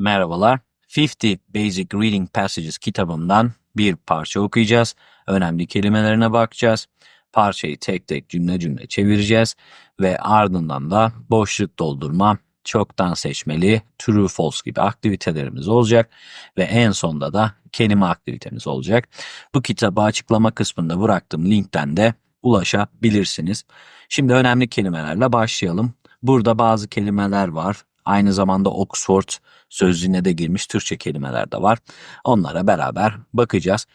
Merhabalar. 50 Basic Reading Passages kitabımdan bir parça okuyacağız. Önemli kelimelerine bakacağız. Parçayı tek tek cümle cümle çevireceğiz ve ardından da boşluk doldurma, çoktan seçmeli, true false gibi aktivitelerimiz olacak ve en sonda da kelime aktivitemiz olacak. Bu kitabı açıklama kısmında bıraktığım linkten de ulaşabilirsiniz. Şimdi önemli kelimelerle başlayalım. Burada bazı kelimeler var. Aynı zamanda Oxford sözlüğüne de girmiş Türkçe kelimeler de var. Onlara beraber bakacağız.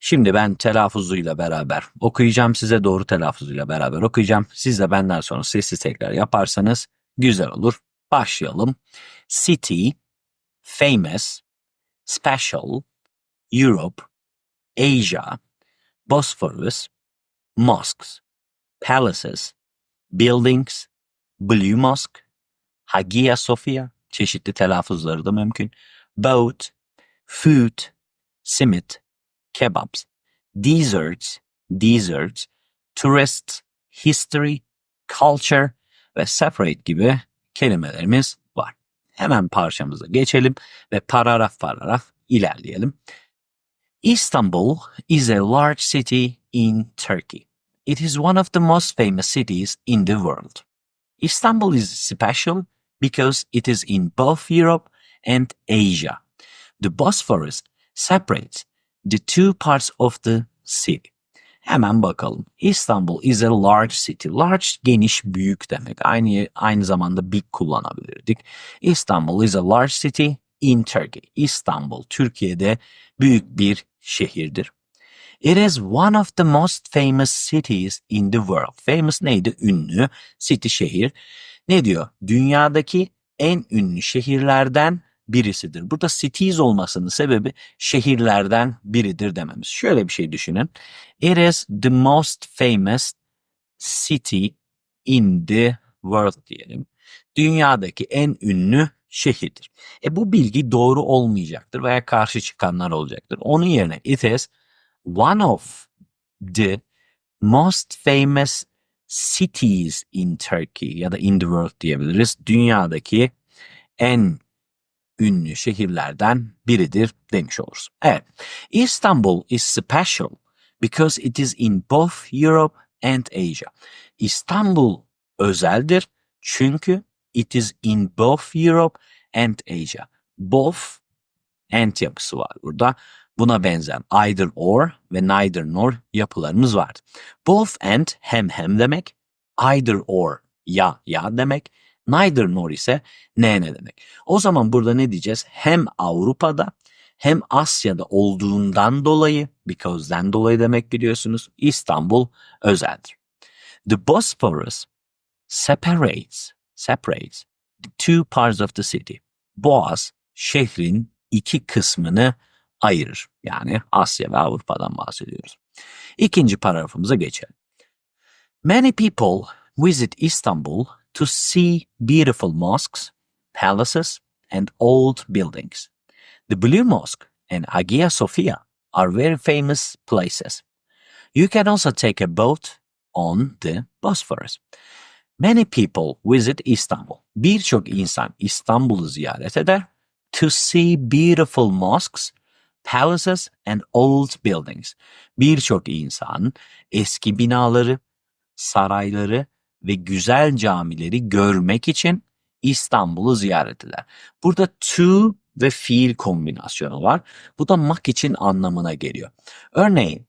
Şimdi ben telaffuzuyla beraber okuyacağım. Size doğru telaffuzuyla beraber okuyacağım. Siz de benden sonra sesli tekrar yaparsanız güzel olur. Başlayalım. City, famous, special, Europe, Asia, Bosphorus, mosques, palaces, buildings, Blue Mosque, Hagia Sophia, çeşitli telaffuzları da mümkün. Boat, food, simit, kebabs, desserts, deserts, tourists, history, culture ve separate gibi kelimelerimiz var. Hemen parçamıza geçelim ve paragraf paragraf ilerleyelim. Istanbul is a large city in Turkey. It is one of the most famous cities in the world. Istanbul is special because it is in both Europe and Asia. The Bosphorus separates the two parts of the city. Hemen bakalım. Istanbul is a large city. Large geniş, büyük demek. Aynı aynı zamanda big kullanabilirdik. Istanbul is a large city in Turkey. İstanbul Türkiye'de büyük bir şehirdir. It is one of the most famous cities in the world. Famous neydi? Ünlü. City şehir. Ne diyor? Dünyadaki en ünlü şehirlerden birisidir. Burada cities olmasının sebebi şehirlerden biridir dememiz. Şöyle bir şey düşünün. It is the most famous city in the world diyelim. Dünyadaki en ünlü şehirdir. E bu bilgi doğru olmayacaktır veya karşı çıkanlar olacaktır. Onun yerine it is one of the most famous cities in Turkey ya da in the world diyebiliriz. Dünyadaki en ünlü şehirlerden biridir demiş oluruz. Evet. Istanbul is special because it is in both Europe and Asia. İstanbul özeldir çünkü it is in both Europe and Asia. Both and yapısı var burada. Buna benzer either or ve neither nor yapılarımız var. Both and hem hem demek. Either or ya ya demek. Neither nor ise ne ne demek. O zaman burada ne diyeceğiz? Hem Avrupa'da hem Asya'da olduğundan dolayı, because'den dolayı demek biliyorsunuz İstanbul özeldir. The Bosphorus separates, separates the two parts of the city. Boğaz şehrin iki kısmını ayırır. Yani Asya ve Avrupa'dan bahsediyoruz. İkinci paragrafımıza geçelim. Many people visit Istanbul to see beautiful mosques, palaces, and old buildings. The Blue Mosque and Hagia Sophia are very famous places. You can also take a boat on the Bosphorus. Many people visit Istanbul. Birçok insan İstanbul'u ziyaret eder to see beautiful mosques, palaces and old buildings. Birçok insan eski binaları, sarayları ve güzel camileri görmek için İstanbul'u ziyaret eder. Burada to ve fiil kombinasyonu var. Bu da mak için anlamına geliyor. Örneğin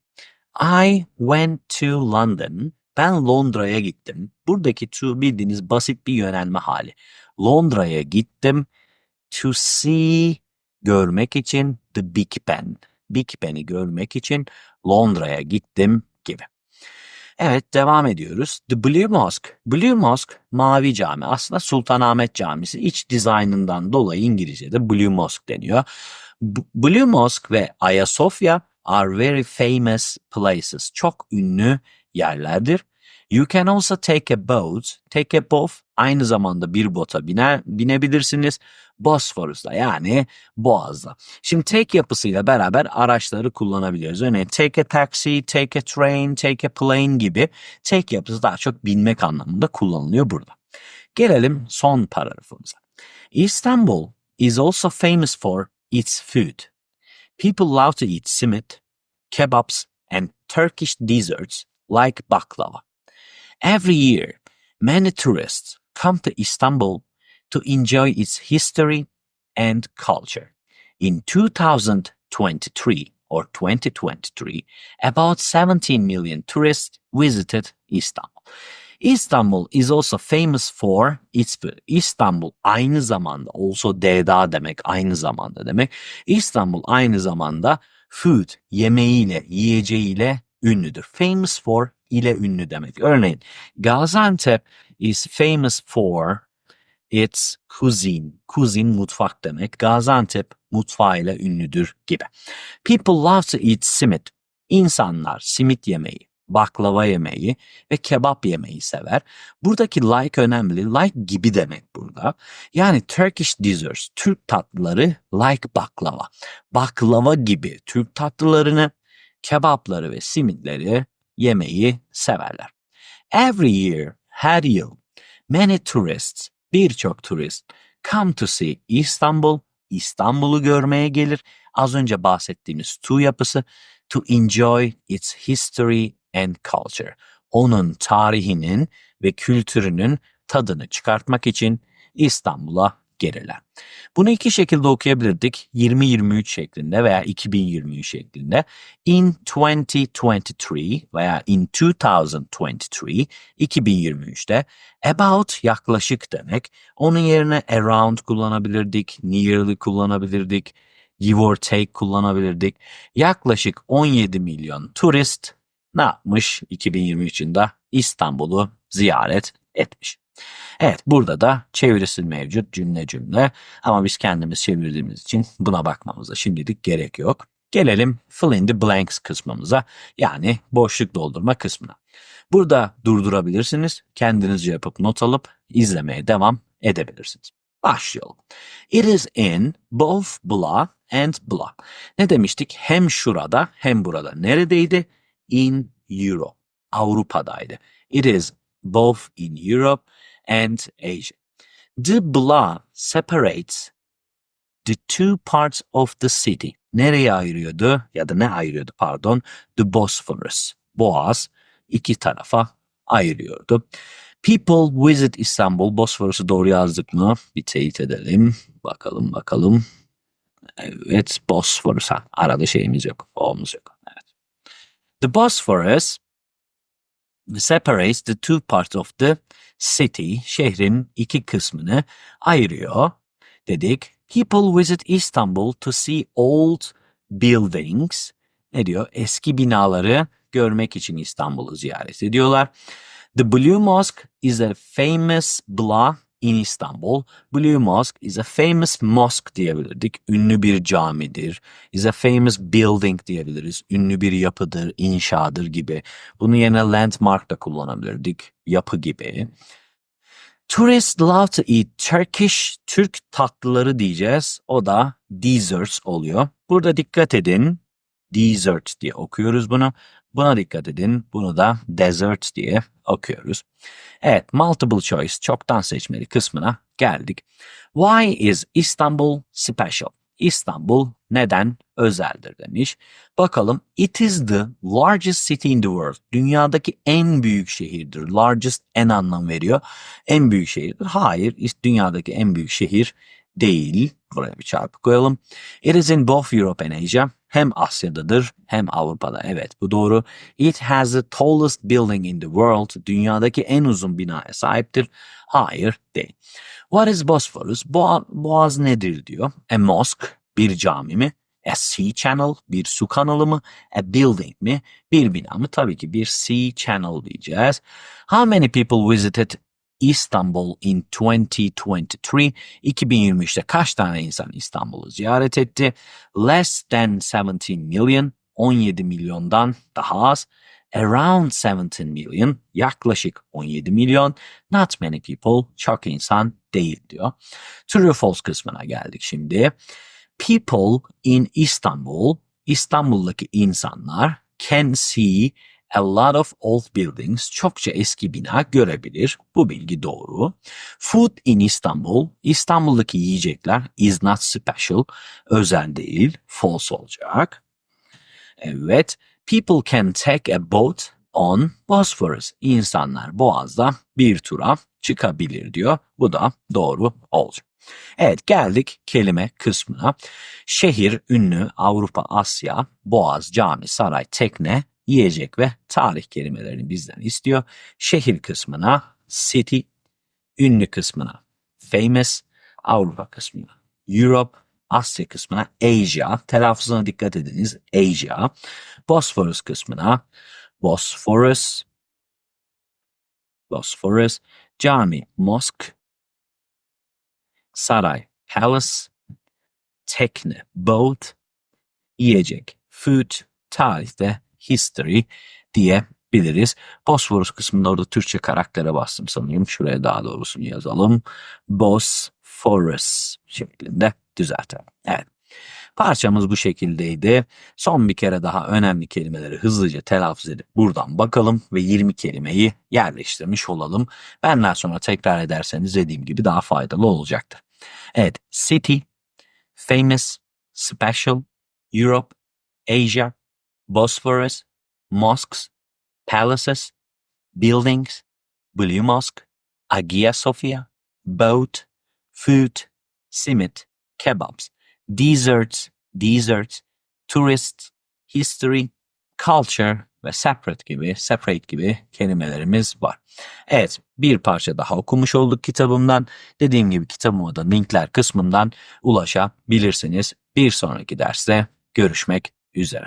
I went to London. Ben Londra'ya gittim. Buradaki to bildiğiniz basit bir yönelme hali. Londra'ya gittim to see görmek için the Big Ben. Big Ben'i görmek için Londra'ya gittim gibi. Evet devam ediyoruz. The Blue Mosque. Blue Mosque mavi cami. Aslında Sultanahmet Camisi iç dizaynından dolayı İngilizce'de Blue Mosque deniyor. B- Blue Mosque ve Ayasofya are very famous places. Çok ünlü yerlerdir. You can also take a boat. Take a boat aynı zamanda bir bota biner, binebilirsiniz. Bosphorus'ta yani Boğaz'da. Şimdi take yapısıyla beraber araçları kullanabiliyoruz. Örneğin take a taxi, take a train, take a plane gibi take yapısı daha çok binmek anlamında kullanılıyor burada. Gelelim son paragrafımıza. Istanbul is also famous for its food. People love to eat simit, kebabs, and Turkish desserts like baklava. Every year, many tourists come to Istanbul to enjoy its history and culture. In 2023 or 2023, about 17 million tourists visited Istanbul. Istanbul is also famous for its food. İstanbul aynı zamanda also D'da demek aynı zamanda demek. İstanbul aynı zamanda food yemeğiyle, yiyeceğiyle ünlüdür. Famous for ile ünlü demek. Örneğin Gaziantep is famous for its cuisine. Cuisine mutfak demek. Gaziantep mutfağıyla ünlüdür gibi. People love to eat simit. İnsanlar simit yemeği, baklava yemeği ve kebap yemeği sever. Buradaki like önemli. Like gibi demek burada. Yani Turkish desserts, Türk tatlıları like baklava. Baklava gibi Türk tatlılarını, kebapları ve simitleri yemeği severler. Every year, her yıl, many tourists, birçok turist come to see Istanbul, İstanbul'u görmeye gelir. Az önce bahsettiğimiz tu yapısı to enjoy its history and culture. Onun tarihinin ve kültürünün tadını çıkartmak için İstanbul'a gelirler. Bunu iki şekilde okuyabilirdik. 2023 şeklinde veya 2023 şeklinde. In 2023 veya in 2023 2023'te about yaklaşık demek. Onun yerine around kullanabilirdik, nearly kullanabilirdik, give or take kullanabilirdik. Yaklaşık 17 milyon turist ne yapmış 2023 yılında İstanbul'u ziyaret etmiş. Evet burada da çevirisi mevcut cümle cümle ama biz kendimiz çevirdiğimiz için buna bakmamıza şimdilik gerek yok. Gelelim fill in the blanks kısmımıza yani boşluk doldurma kısmına. Burada durdurabilirsiniz. Kendinizce yapıp not alıp izlemeye devam edebilirsiniz. Başlayalım. It is in both blah and blah. Ne demiştik? Hem şurada hem burada. Neredeydi? In Europe. Avrupa'daydı. It is both in Europe and Asia. The blah separates the two parts of the city. Nereye ayırıyordu ya da ne ayırıyordu pardon? The Bosphorus. Boğaz iki tarafa ayırıyordu. People visit Istanbul. Bosphorus'u doğru yazdık mı? Bir teyit edelim. Bakalım bakalım. Evet Bosphorus. Ha, arada şeyimiz yok. O'muz yok. Evet. The Bosphorus separates the two parts of the city, şehrin iki kısmını ayırıyor dedik. People visit Istanbul to see old buildings. Ne diyor? Eski binaları görmek için İstanbul'u ziyaret ediyorlar. The Blue Mosque is a famous blah in Istanbul. Blue Mosque is a famous mosque diyebilirdik. Ünlü bir camidir. Is a famous building diyebiliriz. Ünlü bir yapıdır, inşadır gibi. Bunu yerine landmark da kullanabilirdik. Yapı gibi. Tourists love to eat Turkish, Türk tatlıları diyeceğiz. O da desserts oluyor. Burada dikkat edin. Dessert diye okuyoruz bunu. Buna dikkat edin. Bunu da dessert diye okuyoruz. Evet, multiple choice, çoktan seçmeli kısmına geldik. Why is Istanbul special? İstanbul neden özeldir demiş. Bakalım it is the largest city in the world. Dünyadaki en büyük şehirdir. Largest en anlam veriyor. En büyük şehirdir. Hayır dünyadaki en büyük şehir değil. Buraya bir çarpı koyalım. It is in both Europe and Asia. Hem Asya'dadır hem Avrupa'da. Evet bu doğru. It has the tallest building in the world. Dünyadaki en uzun binaya sahiptir. Hayır değil. What is Bosphorus? Boğa, boğaz nedir diyor. A mosque, bir cami mi? A sea channel, bir su kanalı mı? A building mi? Bir bina mı? Tabii ki bir sea channel diyeceğiz. How many people visited İstanbul in 2023. 2023'te kaç tane insan İstanbul'u ziyaret etti? Less than 17 million, 17 milyondan daha az. Around 17 million, yaklaşık 17 milyon. Not many people, çok insan değil diyor. True false kısmına geldik şimdi. People in Istanbul, İstanbul'daki insanlar can see a lot of old buildings, çokça eski bina görebilir. Bu bilgi doğru. Food in Istanbul, İstanbul'daki yiyecekler is not special, özel değil, false olacak. Evet, people can take a boat on Bosphorus. İnsanlar Boğaz'da bir tura çıkabilir diyor. Bu da doğru olacak. Evet geldik kelime kısmına. Şehir, ünlü, Avrupa, Asya, Boğaz, cami, saray, tekne, yiyecek ve tarih kelimelerini bizden istiyor. Şehir kısmına city, ünlü kısmına famous, Avrupa kısmına Europe, Asya kısmına Asia, telaffuzuna dikkat ediniz Asia, Bosphorus kısmına Bosphorus, Bosphorus, cami, mosque, saray, palace, tekne, boat, yiyecek, food, tarihte history diyebiliriz. Bosphorus kısmında orada Türkçe karaktere bastım sanırım. Şuraya daha doğrusunu yazalım. Bosphorus şeklinde düzeltelim. Evet. Parçamız bu şekildeydi. Son bir kere daha önemli kelimeleri hızlıca telaffuz edip buradan bakalım ve 20 kelimeyi yerleştirmiş olalım. Benden sonra tekrar ederseniz dediğim gibi daha faydalı olacaktır. Evet, city, famous, special, Europe, Asia, Bosphorus, mosques, palaces, buildings, Blue Mosque, Hagia Sophia, boat, food, simit, kebabs, deserts, deserts, tourist, history, culture ve separate gibi, separate gibi kelimelerimiz var. Evet, bir parça daha okumuş olduk kitabımdan. Dediğim gibi kitabıma da linkler kısmından ulaşabilirsiniz. Bir sonraki derste görüşmek üzere.